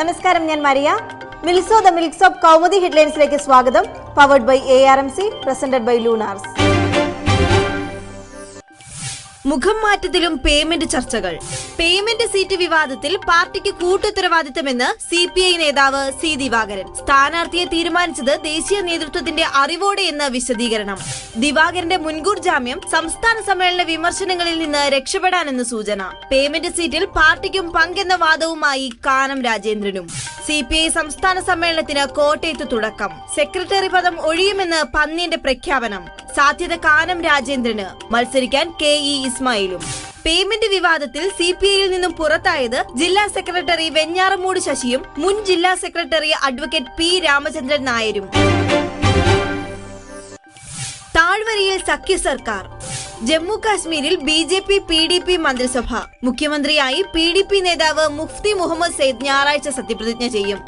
നമസ്കാരം ഞാൻ മരിയ. മിൽസോ ദ മിൽക്സ് ഓഫ് കൗമുദി ഹെഡ്ലൈൻസിലേക്ക് സ്വാഗതം. Powered by A R M C presented by Lunars മുഖം മാറ്റത്തിലും പേയ്മെന്റ് ചർച്ചകൾ. പേയ്മെന്റ് സീറ്റ് വിവാദത്തിൽ പാർട്ടിക്ക് കൂട്ടുത്തരവാദിത്തമെന്ന് സി പി ഐ നേതാവ് സി ദിവാകരൻ. സ്ഥാനാർത്ഥിയെ തീരുമാനിച്ചത് ദേശീയ നേതൃത്വത്തിന്റെ അറിവോടെ എന്ന് വിശദീകരണം. ദിവാകരന്റെ മുൻകൂർ ജാമ്യം സംസ്ഥാന സമ്മേളന വിമർശനങ്ങളിൽ നിന്ന് രക്ഷപ്പെടാനെന്ന് സൂചന. പേയ്മെന്റ് സീറ്റിൽ പാർട്ടിക്കും പങ്കെന്ന വാദവുമായി കാനം രാജേന്ദ്രനും. സി പി ഐ സംസ്ഥാന സമ്മേളനത്തിന് കോട്ടയത്ത് തുടക്കം. സെക്രട്ടറി പദം ഒഴിയുമെന്ന് പന്നിന്റെ പ്രഖ്യാപനം. സാധ്യത കാനം രാജേന്ദ്രന്. മത്സരിക്കാൻ കെ ഇ ഇസ്മായിലും. പേയ്മെന്റ് വിവാദത്തിൽ സി പി ഐയിൽ നിന്നും പുറത്തായത് ജില്ലാ സെക്രട്ടറി വെഞ്ഞാറമൂട് ശശിയും മുൻ ജില്ലാ സെക്രട്ടറി അഡ്വക്കേറ്റ് പി രാമചന്ദ്രൻ നായരും. താഴ്വരയിൽ സഖ്യ സർക്കാർ. ജമ്മു കാശ്മീരിൽ B J P P D P മന്ത്രിസഭ. മുഖ്യമന്ത്രിയായി പി ഡി പി നേതാവ് മുഫ്തി മുഹമ്മദ് സെയ്ദ് ഞായറാഴ്ച സത്യപ്രതിജ്ഞ ചെയ്യും.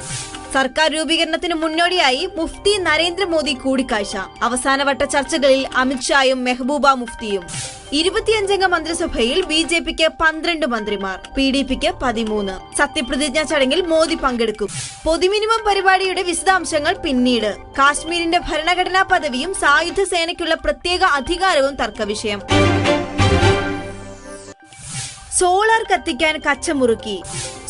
സർക്കാർ രൂപീകരണത്തിന് മുന്നോടിയായി മുഫ്തി നരേന്ദ്രമോദി കൂടിക്കാഴ്ച. അവസാനവട്ട ചർച്ചകളിൽ അമിത്ഷായും മെഹബൂബ മുഫ്തിയും. ഇരുപത്തിയഞ്ചംഗ മന്ത്രിസഭയിൽ ബി ജെ പിക്ക് പന്ത്രണ്ട് മന്ത്രിമാർ പി ഡി പിക്ക് പതിമൂന്ന്. സത്യപ്രതിജ്ഞാ ചടങ്ങിൽ മോദി പങ്കെടുക്കും. പൊതുമിനിമം പരിപാടിയുടെ വിശദാംശങ്ങൾ പിന്നീട്. കാശ്മീരിന്റെ ഭരണഘടനാ പദവിയും സായുധ സേനയ്ക്കുള്ള പ്രത്യേക അധികാരവും തർക്കവിഷയം. സോളാർ കത്തിക്കാൻ കച്ചമുറുക്കി.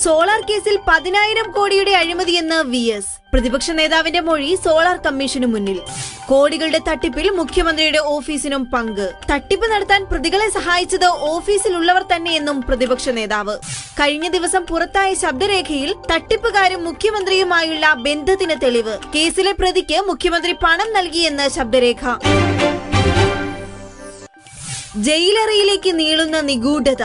സോളാർ കേസിൽ പതിനായിരം കോടിയുടെ അഴിമതിയെന്ന് വി എസ്. പ്രതിപക്ഷ നേതാവിന്റെ മൊഴി സോളാർ കമ്മീഷനു മുന്നിൽ. കോടികളുടെ തട്ടിപ്പിൽ മുഖ്യമന്ത്രിയുടെ ഓഫീസിനും പങ്ക്. തട്ടിപ്പ് നടത്താൻ പ്രതികളെ സഹായിച്ചത് ഓഫീസിലുള്ളവർ തന്നെയെന്നും പ്രതിപക്ഷ നേതാവ്. കഴിഞ്ഞ ദിവസം പുറത്തായ ശബ്ദരേഖയിൽ തട്ടിപ്പുകാരും മുഖ്യമന്ത്രിയുമായുള്ള ബന്ധത്തിന് തെളിവ്. കേസിലെ പ്രതിക്ക് മുഖ്യമന്ത്രി പണം നൽകിയെന്ന് ശബ്ദരേഖ. ജയിലറയിലേക്ക് നീളുന്ന നിഗൂഢത.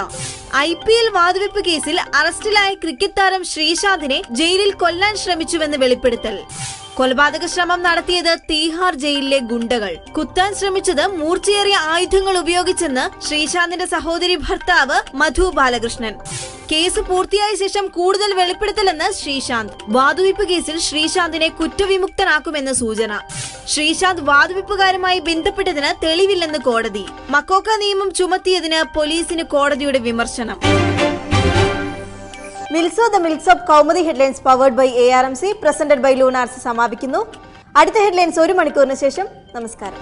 ഐ പി എൽ വാതുവെപ്പ് കേസിൽ അറസ്റ്റിലായ ക്രിക്കറ്റ് താരം ശ്രീശാന്തിനെ ജയിലിൽ കൊല്ലാൻ ശ്രമിച്ചുവെന്ന് വെളിപ്പെടുത്തൽ. കൊലപാതക ശ്രമം നടത്തിയത് തീഹാർ ജയിലിലെ ഗുണ്ടകൾ. കുത്താൻ ശ്രമിച്ചത് മൂർച്ചയേറിയ ആയുധങ്ങൾ ഉപയോഗിച്ചെന്ന് ശ്രീശാന്തിന്റെ സഹോദരി ഭർത്താവ് മധു ബാലകൃഷ്ണൻ. കേസ് പൂർത്തിയായ ശേഷം കൂടുതൽ വെളിപ്പെടുത്തലെന്ന് ശ്രീശാന്ത്. വാതുവയ്പ് കേസിൽ ശ്രീശാന്തിനെ കുറ്റവിമുക്തനാക്കുമെന്ന് സൂചന. ശ്രീശാന്ത് വാതുവയ്പ്പുകാരുമായി ബന്ധപ്പെട്ടതിന് തെളിവില്ലെന്ന് കോടതി. മക്കോക്ക നിയമം ചുമത്തിയതിന് പോലീസിന് കോടതിയുടെ വിമർശനം. മിൽസോ the mills of Kaumudi headlines powered by A R M C presented by Lunars സമാപിക്കുന്നു. അടുത്ത ഹെഡ്ലൈൻസ് ഒരു മണിക്കൂറിന് ശേഷം. നമസ്കാരം.